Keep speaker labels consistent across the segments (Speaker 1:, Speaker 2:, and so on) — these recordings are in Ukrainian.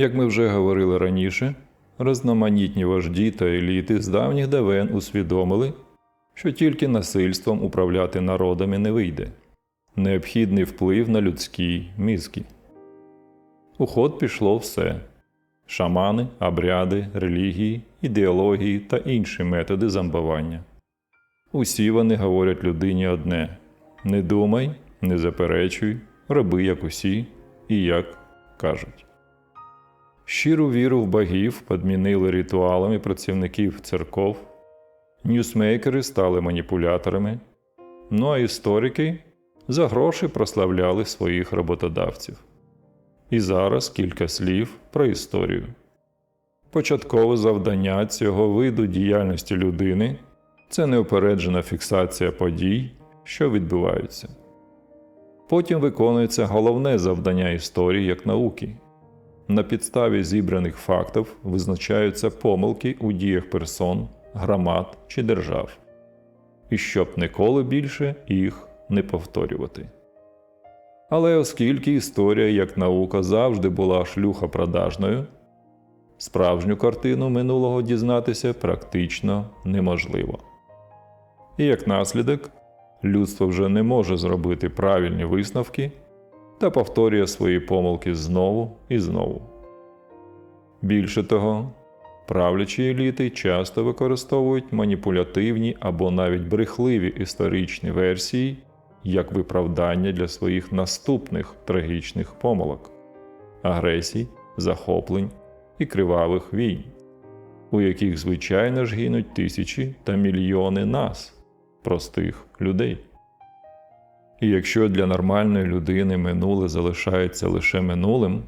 Speaker 1: Як ми вже говорили раніше, різноманітні вожді та еліти з давніх давен усвідомили, що тільки насильством управляти народами не вийде. Необхідний вплив на людські мізки. У ход пішло все: шамани, обряди, релігії, ідеології та інші методи зомбування. Усі вони говорять людині одне: не думай, не заперечуй, роби як усі і як кажуть. Щиру віру в богів підмінили ритуалами працівників церков, ньюсмейкери стали маніпуляторами, ну а історики за гроші прославляли своїх роботодавців. І зараз кілька слів про історію. Початкове завдання цього виду діяльності людини це неупереджена фіксація подій, що відбуваються. Потім виконується головне завдання історії як науки. На підставі зібраних фактів визначаються помилки у діях персон, громад чи держав, і щоб ніколи більше їх не повторювати. Але оскільки історія як наука завжди була шлюхопродажною, справжню картину минулого дізнатися практично неможливо. І як наслідок, людство вже не може зробити правильні висновки та повторює свої помилки знову і знову. Більше того, правлячі еліти часто використовують маніпулятивні або навіть брехливі історичні версії як виправдання для своїх наступних трагічних помилок, агресій, захоплень і кривавих війн, у яких звичайно ж гинуть тисячі та мільйони нас, простих людей. І якщо для нормальної людини минуле залишається лише минулим,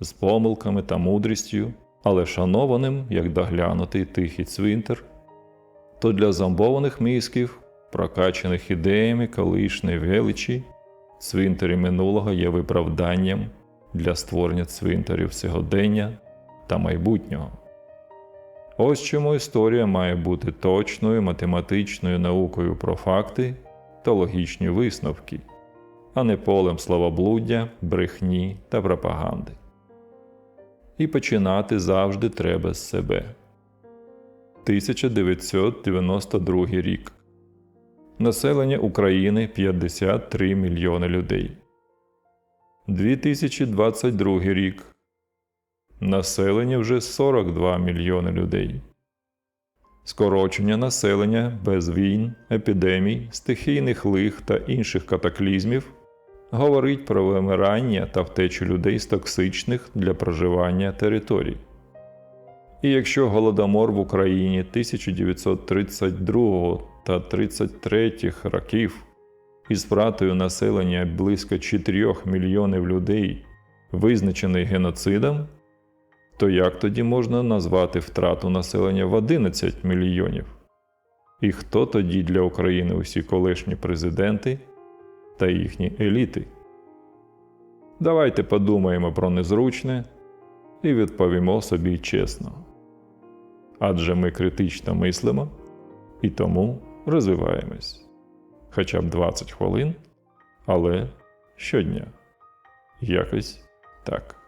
Speaker 1: з помилками та мудрістю, але шанованим, як доглянутий тихий цвинтар, то для зомбованих мізків, прокачаних ідеями колишньої величі, цвинтарі минулого є виправданням для створення цвинтарів сьогодення та майбутнього. Ось чому історія має бути точною математичною наукою про факти та логічні висновки, а не полем словоблуддя, брехні та пропаганди. І починати завжди треба з себе. 1992 рік. Населення України 53 мільйони людей. 2022 рік. Населення вже 42 мільйони людей. Скорочення населення без війн, епідемій, стихійних лих та інших катаклізмів говорить про вимирання та втечу людей з токсичних для проживання територій. І якщо голодомор в Україні 1932 та 33 років із втратою населення близько 4 мільйонів людей визначений геноцидом, то як тоді можна назвати втрату населення в 11 мільйонів? І хто тоді для України усі колишні президенти та їхні еліти? Давайте подумаємо про незручне і відповімо собі чесно. Адже ми критично мислимо і тому розвиваємось. Хоча б 20 хвилин, але щодня. Якось так.